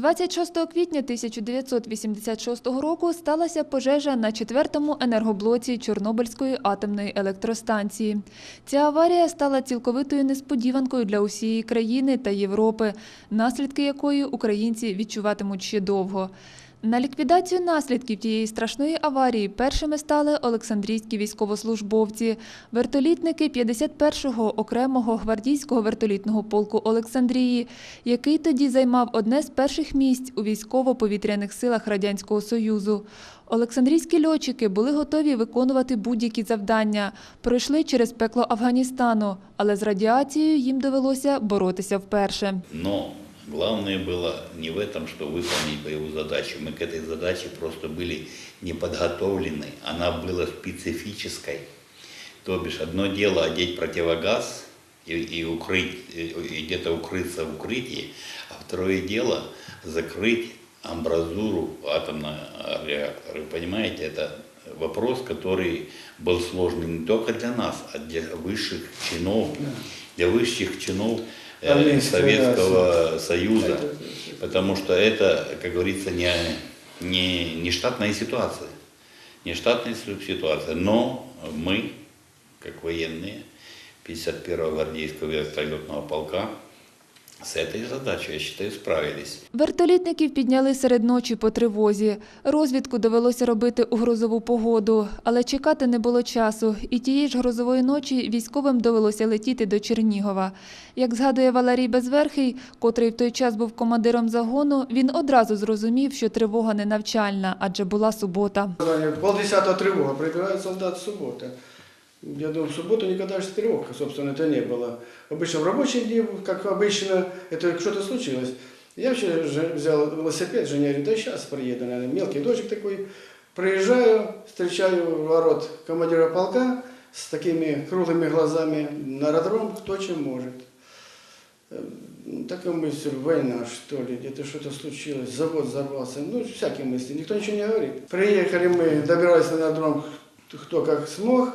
26 квітня 1986 року сталася пожежа на четвертому енергоблоці Чорнобильської атомної електростанції. Ця аварія стала цілковитою несподіванкою для усієї країни та Європи, наслідки якої українці відчуватимуть ще довго. На ліквідацію наслідків тієї страшної аварії першими стали Олександрійські військовослужбовці, вертолітники 51-го окремого гвардійського вертолітного полку Олександрії, який тоді займав одне з перших місць у військово-повітряних силах Радянського Союзу. Олександрійські льотчики були готові виконувати будь-які завдання, пройшли через пекло Афганістану, але з радіацією їм довелося боротися вперше. Но главное было не в этом, что выполнить боевую задачу. Мы к этой задаче просто были не подготовлены. Она была специфической. То бишь, одно дело одеть противогаз и, и укрыть, и- где-то укрыться в укрытии, а второе дело закрыть амбразуру атомного реактора. Вы понимаете, это вопрос, который был сложный не только для нас, а для высших чинов, для высших чинов Советского Союза, потому что это, как говорится, не, не, не штатная ситуация, не штатная су- ситуация, но мы, как военные 51-го гвардейского вертолетного полка, с этой задачей, я считаю, справились. Вертолітників підняли серед ночі по тривозі. Розвідку довелося робити у грозову погоду, але чекати не було часу, і тієї ж грозової ночі військовим довелося летіти до Чернігова. Як згадує Валерій Безверхий, котрий в той час був командиром загону, він одразу зрозумів, що тривога не навчальна, адже була субота. Полдесятого тревога, прибирает солдат суббота. Я думаю, в субботу никогда же тревог, собственно, это не было. Обычно в рабочие дни, как обычно, это что-то случилось. Я вообще взял велосипед, жене говорю, да сейчас приеду, наверное, мелкий дождик такой. Приезжаю, встречаю ворот командира полка с такими круглыми глазами на аэродром, кто чем может. Э, ну, Такая мысль, война что ли, где-то что-то случилось, завод взорвался, ну всякие мысли, никто ничего не говорит. Приехали мы, добирались на аэродром кто как смог,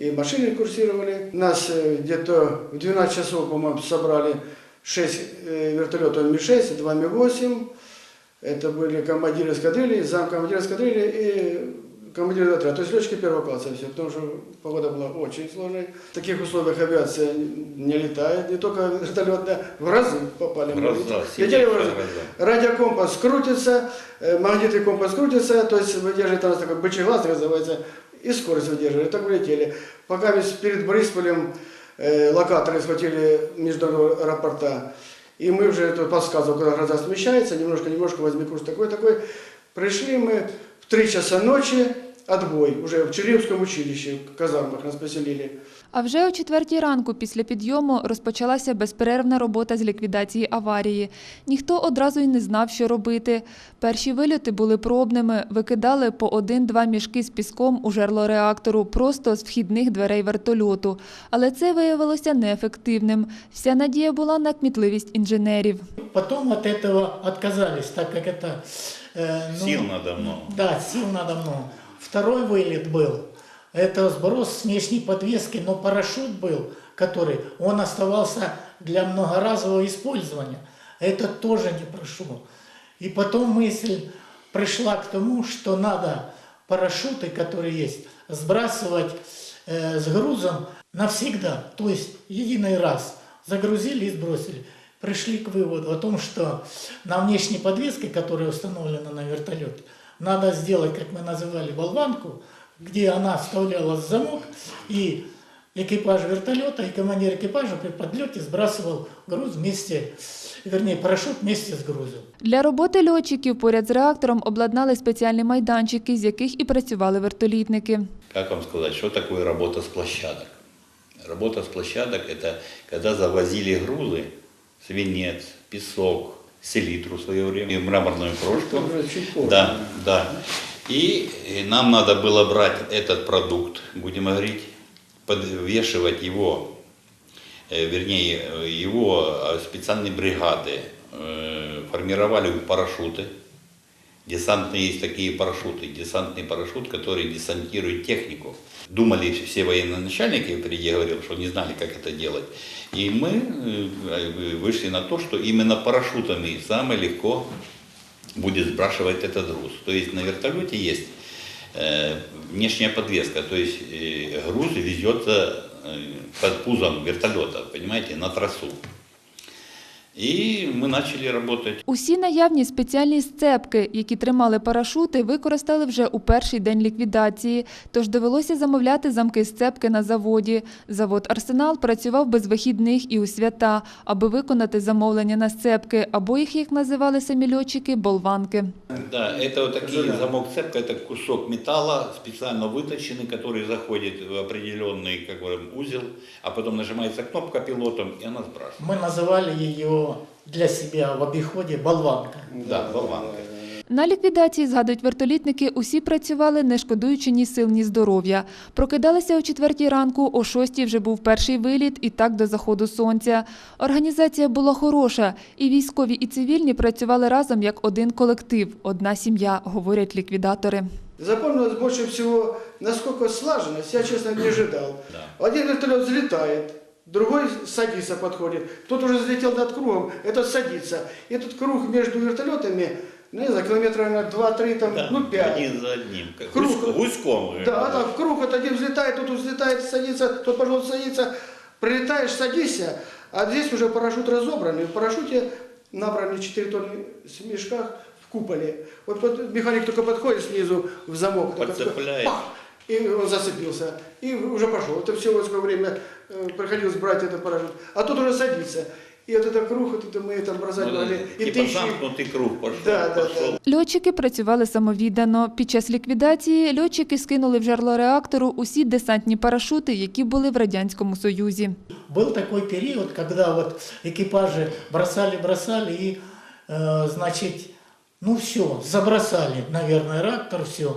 и машины курсировали. Нас э, где-то в 12 часов, по-моему, собрали 6 э, вертолетов Ми-6, 2 Ми-8. Это были командиры эскадрильи, замкомандира эскадрильи и командир отряда, то есть летчики первого класса все, потому что погода была очень сложной. В таких условиях авиация не летает, не только вертолетная, в разы попали. Летели в сильнейшая разы. Радиокомпас крутится, э, магнитный компас крутится, то есть выдерживает у нас такой бычий глаз называется, и скорость выдерживает. Так улетели. Пока перед Борисполем э, локаторы схватили международного аэропорта, и мы уже тут подсказывал, куда гроза смещается, немножко-немножко возьми курс такой-такой. Пришли мы в 3 часа ночи, отбой, уже в Чернигівському училище, в казармах нас поселили. А вже о четвертій ранку після підйому розпочалася безперервна робота з ліквідації аварії. Ніхто одразу й не знав, що робити. Перші вильоти були пробними, викидали по один-два мішки з піском у жерло реактору просто з вхідних дверей вертольоту. Але це виявилося неефективним. Вся надія була на кмітливість інженерів. Потом от этого отказались, так как это... э, ну, Сил надо много. Да, сил надо много. Второй вылет был. Это сброс с внешней подвески, но парашют был, который, он оставался для многоразового использования. Это тоже не прошло. И потом мысль пришла к тому, что надо парашюты, которые есть, сбрасывать э, с грузом навсегда. То есть единый раз загрузили и сбросили. Пришли к выводу о том, что на внешней подвеске, которая установлена на вертолете, надо сделать, как мы называли, болванку, где она вставлялась в замок, и экипаж вертолета и командир экипажа при подлете сбрасывал груз вместе, вернее, парашют вместе с грузом. Для роботи льотчиків поряд з реактором обладнали спеціальні майданчики, з яких і працювали вертолітники. Как вам сказать, что такое работа с площадок? Работа с площадок – это когда завозили грузы, свинец, песок, селитру в свое время, и мраморную крошку. Уже чуть позже. Да, да. И э, нам надо было брать этот продукт, будем говорить, подвешивать его, э, вернее, э, его э, специальные бригады э, формировали парашюты, Десантные есть такие парашюты. Десантный парашют, который десантирует технику. Думали все военные начальники, я впереди говорил, что не знали, как это делать. И мы э, вышли на то, что именно парашютами самое легко будет сбрасывать этот груз. То есть на вертолете есть э, внешняя подвеска, то есть э, груз везется э, под пузом вертолета, понимаете, на трассу. И мы начали работать. Усі наявні спеціальні сцепки, які тримали парашути, використали вже у перший день ліквідації, тож довелося замовляти замки сцепки на заводі. Завод «Арсенал» працював без вихідних і у свята, аби виконати замовлення на сцепки, або їх, як називали самі льотчики, болванки. Да, это вот такие замок цепка, это кусок металла, специально выточенный, который заходит в определенный как бы, узел, а потом нажимается кнопка пилотом, и она сбрасывает. Мы называли для себя в обиходе болванка. Да, болванка. На ліквідації, згадують вертолітники, усі працювали, не шкодуючи ні сил, ні здоров'я. Прокидалися о четвертій ранку, о шостій вже був перший виліт і так до заходу сонця. Організація була хороша, і військові, і цивільні працювали разом як один колектив, одна сім'я, говорять ліквідатори. Запомнилось больше всего, насколько слаженность, я, честно, не ожидал. Один вертолет взлетает, другой садится, подходит. Тот уже взлетел над кругом, этот садится. И этот круг между вертолетами, ну, не знаю, километра на 2-3, там, Да, ну, 5. Один за одним. Как Круг. гусь- гуськом. Да, а там в круг вот один взлетает, тут взлетает, садится, тот пошел садится. Прилетаешь, садишься, а здесь уже парашют разобранный. В парашюте набраны 4 тонны в мешках в куполе. Вот, вот механик только подходит снизу в замок. Подцепляет. пах, И он зацепился. И уже пошел. Это все вот время приходилось брать этот парашют. А тут уже садится. И вот этот круг, вот это мы там Ну, разогнали. и типа тысячи- замкнутый круг пошел. Да, да, пошел. Льотчики працювали самовіддано. Під час ліквідації льотчики скинули в жерло реактору усі десантні парашути, які були в Радянському Союзі. Был такой период, когда вот экипажи бросали-бросали и, э, значит, ну все, забросали, наверное, реактор, все.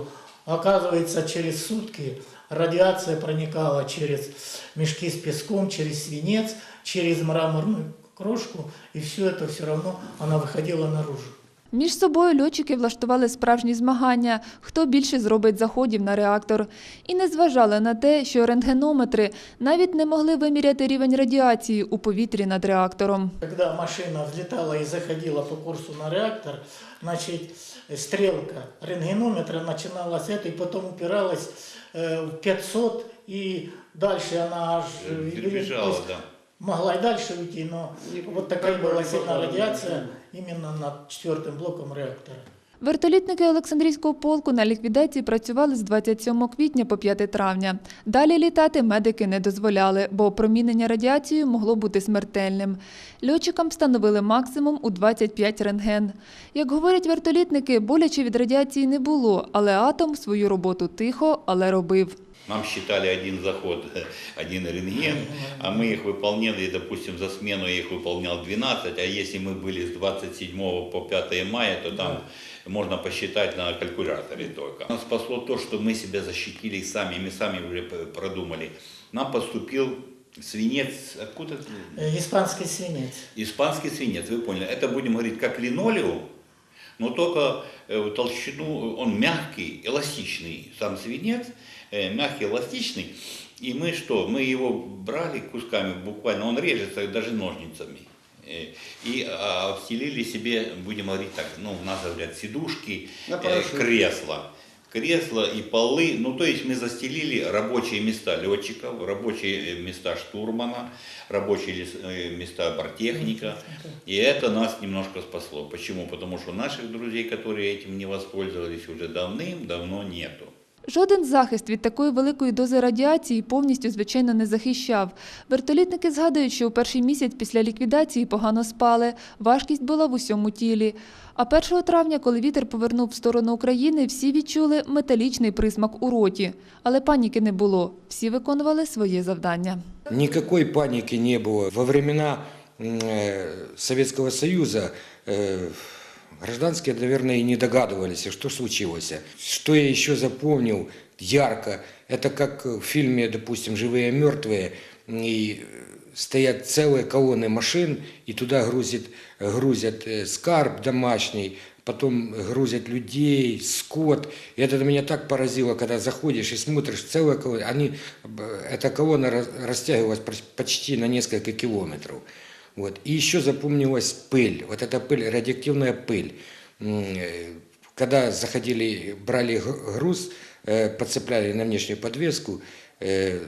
Оказывается, через сутки радиация проникала через мешки с песком, через свинец, через мраморную крошку, и все это все равно, она выходила наружу. Між собою льотчики влаштували справжні змагання, хто більше зробить заходів на реактор. І не зважали на те, що рентгенометри навіть не могли виміряти рівень радіації у повітрі над реактором. Когда машина взлетала и заходила по курсу на реактор, значит, стрелка рентгенометра начиналась это, и потом упиралась э, в 500, и дальше она аж... э, Перебежала, то есть да. Могла и дальше уйти, но Не- вот такая такой была не сильная попала. радиация именно над четвертым блоком реактора. Вертолітники Олександрійського полку на ліквідації працювали з 27 квітня по 5 травня. Далі літати медики не дозволяли, бо опромінення радіацією могло бути смертельним. Льотчикам встановили максимум у 25 рентген. Як говорять вертолітники, боляче від радіації не було, але атом свою роботу тихо, але робив. Нам считали один заход, один рентген, а мы их выполняли, допустим, за смену я их выполнял 12, а если мы были с 27 по 5 мая, то там можно посчитать на калькуляторе только. Нас спасло то, что мы себя защитили сами, мы сами уже продумали. Нам поступил свинец, откуда? Э, Испанский свинец. Испанский свинец, вы поняли. Это будем говорить как линолеум, но только э, толщину, он мягкий, эластичный, сам свинец, э, мягкий, эластичный. И мы что, мы его брали кусками буквально, он режется даже ножницами. Э, И а, обстелили себе, будем говорить так, ну, у нас говорят, сидушки, э, кресла. Кресла и полы, ну то есть мы застелили рабочие места летчиков, рабочие э, места штурмана, рабочие э, места бортехника. И это нас немножко спасло. Почему? Потому что наших друзей, которые этим не воспользовались, уже давным-давно нету. Жоден захист від такої великої дози радіації повністю, звичайно, не захищав. Вертолітники згадують, що у перший місяць після ліквідації погано спали, важкість була в усьому тілі. А 1 травня, коли вітер повернув в сторону України, всі відчули металічний присмак у роті. Але паніки не було. Всі виконували своє завдання. Никакой паники не было. Во времена м, э, Советского Союза э, гражданские, наверное, и не догадывались, что случилось. Что я еще запомнил ярко, это как в фильме, допустим, «Живые и мертвые», и э, стоят целые колонны машин, и туда грузит, грузят э, скарб домашний, потом грузят людей, скот. И это меня так поразило, когда заходишь и смотришь, целая колонна, они, б- эта колонна рас- растягивалась почти на несколько километров. Вот. И еще запомнилась пыль, вот эта пыль, радиоактивная пыль. М, э, Когда заходили, брали г- груз, э, подцепляли на внешнюю подвеску, э,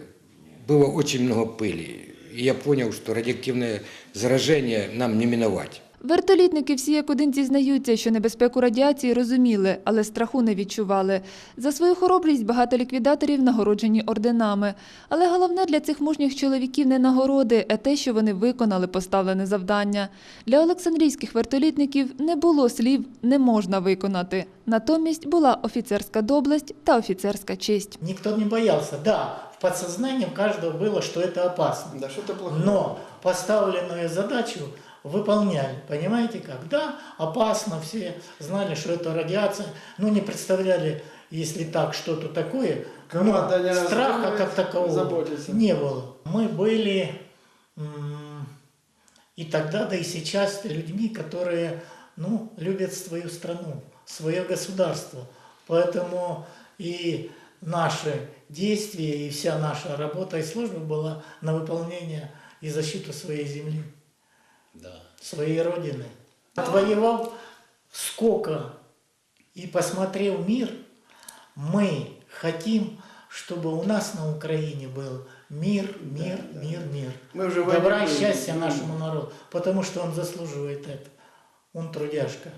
было очень много пыли. И я понял, что радиоактивное заражение нам не миновать. Вертолітники всі як один зізнаються, що небезпеку радіації розуміли, але страху не відчували. За свою хоробрість багато ліквідаторів нагороджені орденами. Але головне для цих мужніх чоловіків не нагороди, а те, що вони виконали поставлене завдання. Для олександрійських вертолітників не було слів «не можна виконати». Натомість була офіцерська доблесть та офіцерська честь. Никто не боялся. Да, в подсознании у каждого было, что это опасно. Да, что-то плохое. Но поставленную задачу выполняли. Понимаете как? Да, опасно, все знали, что это радиация. Ну, не представляли, если так, что-то такое. Команда но не страха как такового заботится. не было. Мы были и тогда, да и сейчас людьми, которые ну, любят свою страну, свое государство. Поэтому и наши действия, и вся наша работа и служба была на выполнение и защиту своей земли, Да. своей родины. Отвоевал сколько и посмотрел мир, мы хотим, чтобы у нас на Украине был мир, мир, мир, мир. Мы уже Добра и счастья нашему народу, потому что он заслуживает это. Он трудяшка.